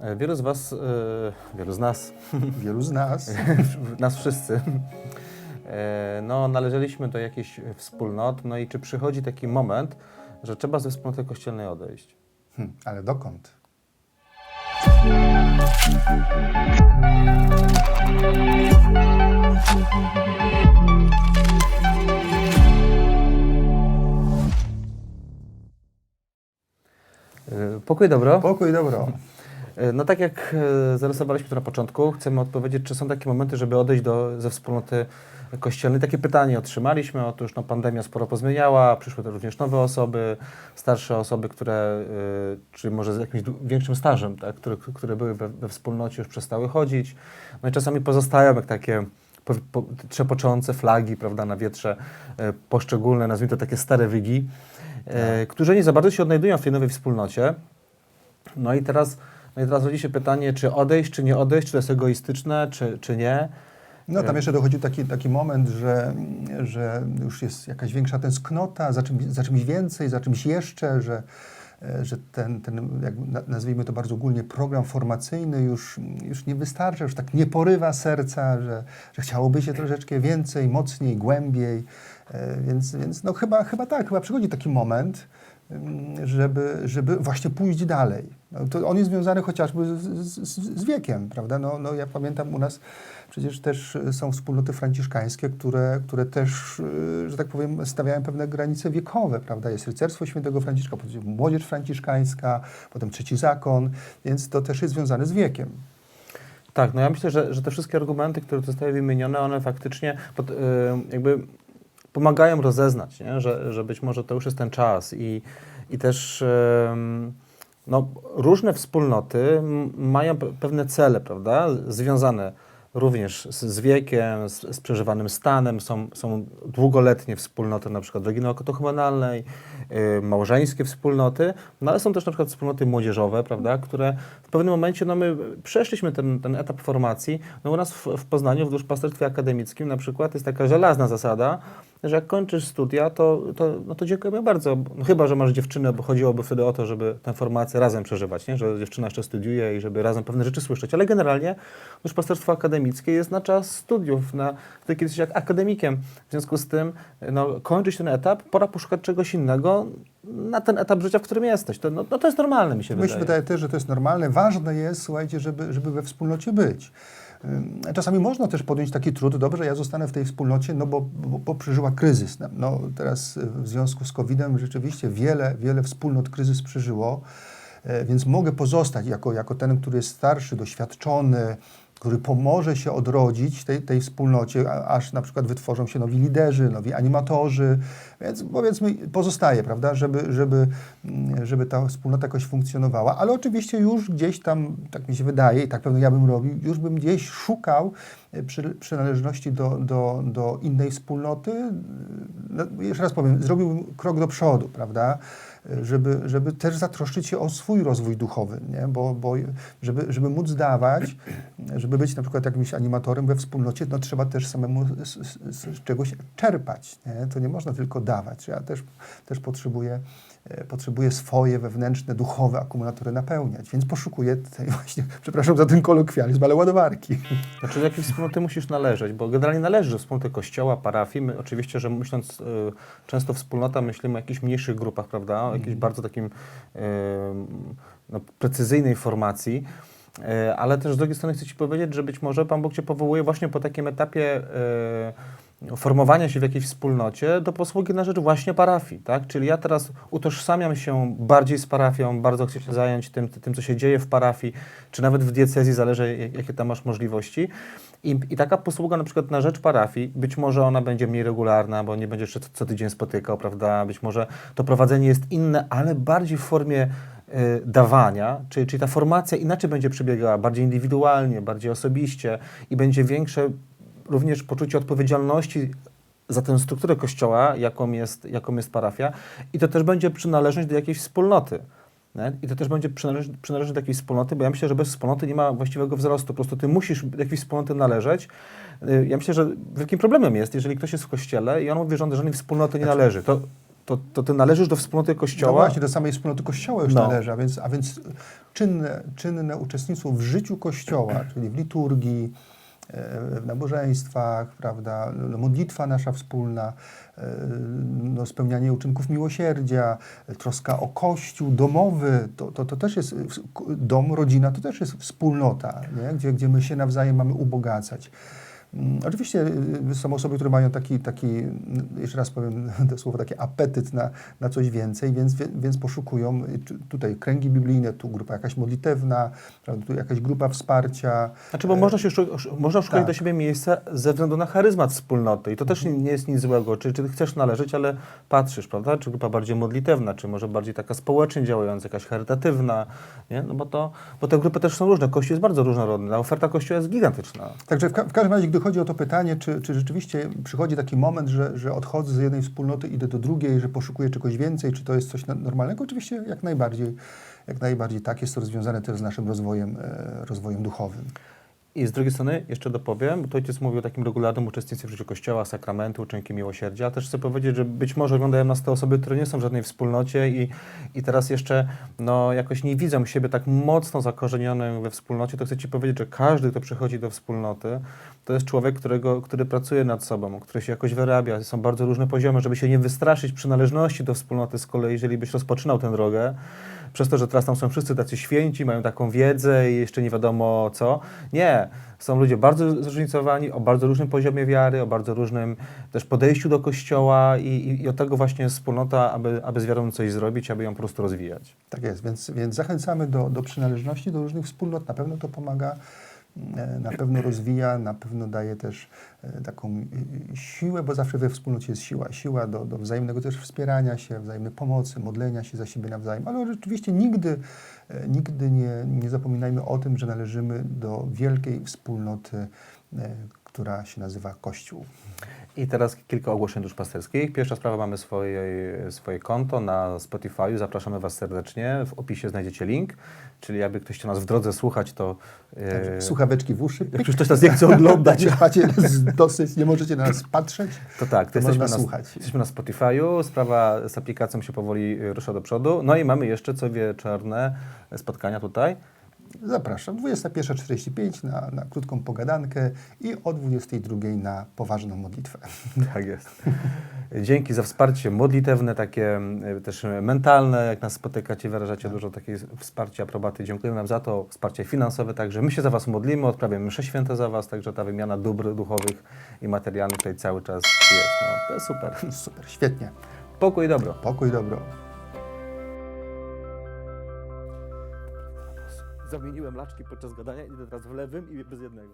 E, Wielu z Was, e, wielu z nas, Wielu z nas. nas wszyscy, e, no, należeliśmy do jakiejś wspólnot. No i czy przychodzi taki moment, że trzeba ze wspólnoty kościelnej odejść? Hm, ale dokąd? Pokój dobro. Pokój, dobro. E, No tak jak e, zarysowaliśmy to na początku, chcemy odpowiedzieć, czy są takie momenty, żeby odejść do, ze wspólnoty kościelnej. Takie pytanie otrzymaliśmy. Otóż no, pandemia sporo pozmieniała, przyszły też również nowe osoby, starsze osoby, które, y, czy może z jakimś większym stażem, tak, które, które były we, we wspólnocie, już przestały chodzić. No i czasami pozostają jak takie po, po, trzepoczące flagi, prawda, na wietrze, e, poszczególne, nazwijmy to takie stare wygi, e, którzy nie za bardzo się odnajdują w tej nowej wspólnocie. No i teraz, no i teraz rodzi się pytanie, czy odejść, czy nie odejść, czy to jest egoistyczne, czy, czy nie. No tam jeszcze dochodzi taki, taki moment, że, że już jest jakaś większa tęsknota za czymś, za czymś więcej, za czymś jeszcze, że, e, że ten, ten jak na- nazwijmy to bardzo ogólnie, program formacyjny już, już nie wystarcza, już tak nie porywa serca, że, że chciałoby się troszeczkę więcej, mocniej, głębiej. E, Więc, więc no chyba, chyba tak, chyba przychodzi taki moment, żeby, żeby właśnie pójść dalej. No to on jest związany chociażby z, z, z wiekiem, prawda? No, no ja pamiętam u nas przecież też y, są wspólnoty franciszkańskie, które, które też, y, że tak powiem, stawiają pewne granice wiekowe, prawda? Jest rycerstwo świętego Franciszka, potem młodzież franciszkańska, potem trzeci zakon, więc to też jest związane z wiekiem. Tak, no ja myślę, że, że te wszystkie argumenty, które zostały wymienione, one faktycznie pod, y, jakby pomagają rozeznać, nie? Że, że być może to już jest ten czas i, i też no, różne wspólnoty mają pe- pewne cele, prawda, związane również z, z wiekiem, z, z przeżywanym stanem, są, są długoletnie wspólnoty, na przykład drogi naukotohumanalnej, y, małżeńskie wspólnoty, no ale są też na przykład wspólnoty młodzieżowe, prawda, które w pewnym momencie, no my przeszliśmy ten, ten etap formacji, no u nas w, w Poznaniu, w duszpasterstwie akademickim na przykład jest taka żelazna zasada, że jak kończysz studia, to, to, no to dziękujemy bardzo. No chyba, że masz dziewczynę, bo chodziłoby wtedy o to, żeby tę formację razem przeżywać, nie? że dziewczyna jeszcze studiuje i żeby razem pewne rzeczy słyszeć. Ale generalnie duszpasterstwo akademickie jest na czas studiów, na, ty kiedyś jak akademikiem. W związku z tym no, kończysz ten etap, pora poszukać czegoś innego na ten etap życia, w którym jesteś. To, no, no to jest normalne, mi się Mi się wydaje. wydaje też, że to jest normalne. Ważne jest, słuchajcie, żeby, żeby we wspólnocie być. Czasami można też podjąć taki trud, dobrze, ja zostanę w tej wspólnocie, no bo, bo, bo przeżyła kryzys. No teraz y, w związku z COVID-em rzeczywiście wiele, wiele wspólnot kryzys przeżyło, e, więc mogę pozostać jako, jako ten, który jest starszy, doświadczony, który pomoże się odrodzić tej, tej wspólnocie, aż na przykład wytworzą się nowi liderzy, nowi animatorzy, więc powiedzmy pozostaje, prawda, żeby, żeby, mm, żeby ta wspólnota jakoś funkcjonowała, ale oczywiście już gdzieś tam, tak mi się wydaje i tak pewno ja bym robił, już bym gdzieś szukał przynależności do, do, do innej wspólnoty. No, jeszcze raz powiem, zrobiłbym krok do przodu, prawda, żeby, żeby też zatroszczyć się o swój rozwój duchowy, nie? Bo, bo żeby, żeby móc dawać, żeby być na przykład jakimś animatorem we wspólnocie, no trzeba też samemu z, z, z czegoś czerpać. Nie? To nie można tylko dawać. Ja też, też potrzebuję, e, potrzebuję swoje wewnętrzne, duchowe akumulatory napełniać, więc poszukuję tej właśnie, przepraszam za ten kolokwializm, ale ładowarki. Znaczy do jakiej wspólnoty musisz należeć, bo generalnie należysz do wspólnoty kościoła, parafii. My oczywiście, że myśląc y, często wspólnota, myślimy o jakichś mniejszych grupach, prawda, o jakiejś bardzo takim y, no, precyzyjnej formacji. Y, ale też z drugiej strony chcę Ci powiedzieć, że być może Pan Bóg Cię powołuje właśnie po takim etapie formowania się w jakiejś wspólnocie do posługi na rzecz właśnie parafii, tak? Czyli ja teraz utożsamiam się bardziej z parafią, bardzo chcę się zająć tym, tym co się dzieje w parafii, czy nawet w diecezji, zależy jak- jakie tam masz możliwości. I, I taka posługa na przykład na rzecz parafii, być może ona będzie mniej regularna, bo nie będziesz się co, tydzień spotykał, prawda? Być może to prowadzenie jest inne, ale bardziej w formie y, dawania, czyli, czyli ta formacja inaczej będzie przebiegała, bardziej indywidualnie, bardziej osobiście i będzie większe również poczucie odpowiedzialności za tę strukturę kościoła, jaką jest, jaką jest parafia i to też będzie przynależność do jakiejś wspólnoty. Nie? I to też będzie przynależność, przynależność do jakiejś wspólnoty, bo ja myślę, że bez wspólnoty nie ma właściwego wzrostu. Po prostu ty musisz do jakiejś wspólnoty należeć. Y, Ja myślę, że wielkim problemem jest, jeżeli ktoś jest w kościele i on mówi, że on do żadnej wspólnoty nie należy. To to, to ty należysz do wspólnoty No Kościoła. właśnie, do samej wspólnoty Kościoła już No. należy, a więc, a więc czynne, czynne uczestnictwo w życiu Kościoła, czyli w liturgii, w nabożeństwach, prawda, modlitwa nasza wspólna, e, no, spełnianie uczynków miłosierdzia, troska o Kościół, domowy, to, to, to też jest, dom, rodzina, to też jest wspólnota, nie? Gdzie, gdzie my się nawzajem mamy ubogacać. Mm, Oczywiście y, są osoby, które mają taki, taki mm, jeszcze raz powiem to słowo, taki apetyt na, na coś więcej, więc, więc poszukują y, tutaj kręgi biblijne, tu grupa jakaś modlitewna, tu jakaś grupa wsparcia. Znaczy, bo można, się szu- sz- można szukać tak. dla siebie miejsca ze względu na charyzmat wspólnoty i to też nie- nie jest nic złego. Czy, czy chcesz należeć, ale patrzysz, prawda? Czy grupa bardziej modlitewna, czy może bardziej taka społecznie działająca, jakaś charytatywna, nie? No bo, to, bo te grupy też są różne. Kościół jest bardzo różnorodny, a oferta Kościoła jest gigantyczna. Także w, ka- w każdym razie, gdy chodzi o to pytanie, czy, czy rzeczywiście przychodzi taki moment, że, że odchodzę z jednej wspólnoty, idę do drugiej, że poszukuję czegoś więcej, czy to jest coś no- normalnego? Oczywiście jak najbardziej, jak najbardziej tak. Jest to związane też z naszym rozwojem, e, rozwojem duchowym. I z drugiej strony jeszcze dopowiem, to ojciec mówił o takim regularnym uczestnictwie w życiu Kościoła, sakramentu, uczynki miłosierdzia. Też chcę powiedzieć, że być może oglądają nas te osoby, które nie są w żadnej wspólnocie i, i teraz jeszcze no, jakoś nie widzą siebie tak mocno zakorzenionym we wspólnocie, to chcę Ci powiedzieć, że każdy, kto przychodzi do wspólnoty, to jest człowiek, którego, który pracuje nad sobą, który się jakoś wyrabia. Są bardzo różne poziomy, żeby się nie wystraszyć przynależności do wspólnoty z kolei, jeżeli byś rozpoczynał tę drogę, przez to, że teraz tam są wszyscy tacy święci, mają taką wiedzę i jeszcze nie wiadomo co. Nie. Są ludzie bardzo zróżnicowani, o bardzo różnym poziomie wiary, o bardzo różnym też podejściu do Kościoła i, i, i od tego właśnie jest wspólnota, aby, aby z wiarą coś zrobić, aby ją po prostu rozwijać. Tak jest, więc, więc zachęcamy do, do przynależności do różnych wspólnot. Na pewno to pomaga, na pewno rozwija, na pewno daje też e, taką e, siłę, bo zawsze we wspólnocie jest siła. Siła do, do wzajemnego też wspierania się, wzajemnej pomocy, modlenia się za siebie nawzajem. Ale rzeczywiście nigdy, e, nigdy nie, nie zapominajmy o tym, że należymy do wielkiej wspólnoty, e, która się nazywa Kościół. I teraz kilka ogłoszeń duszpasterskich. Pierwsza sprawa, mamy swoje, swoje konto na Spotify. Zapraszamy Was serdecznie. W opisie znajdziecie link, czyli jakby ktoś chciał nas w drodze słuchać, to... e, Także słuchaweczki w uszy. jak już ktoś nas nie chce oglądać, macie dosyć, nie możecie na nas patrzeć, To tak, to jesteśmy, można na, słuchać. jesteśmy na Spotify'u, sprawa z aplikacją się powoli rusza do przodu. No i mamy jeszcze co wieczorne spotkania tutaj. Zapraszam. 21.45 na, na krótką pogadankę i o 22.00 na poważną modlitwę. Tak jest. Dzięki za wsparcie modlitewne, takie y, też mentalne, jak nas spotykacie, wyrażacie dużo takiej wsparcia, aprobaty. Dziękujemy Wam za to, wsparcie finansowe także. My się za Was modlimy, odprawiamy msze święte za Was, także ta wymiana dóbr duchowych i materialnych tutaj cały czas jest. No, to jest super. Super, świetnie. Pokój i dobro. Pokój i dobro. Zamieniłem laczki podczas gadania, idę teraz w lewym i bez jednego.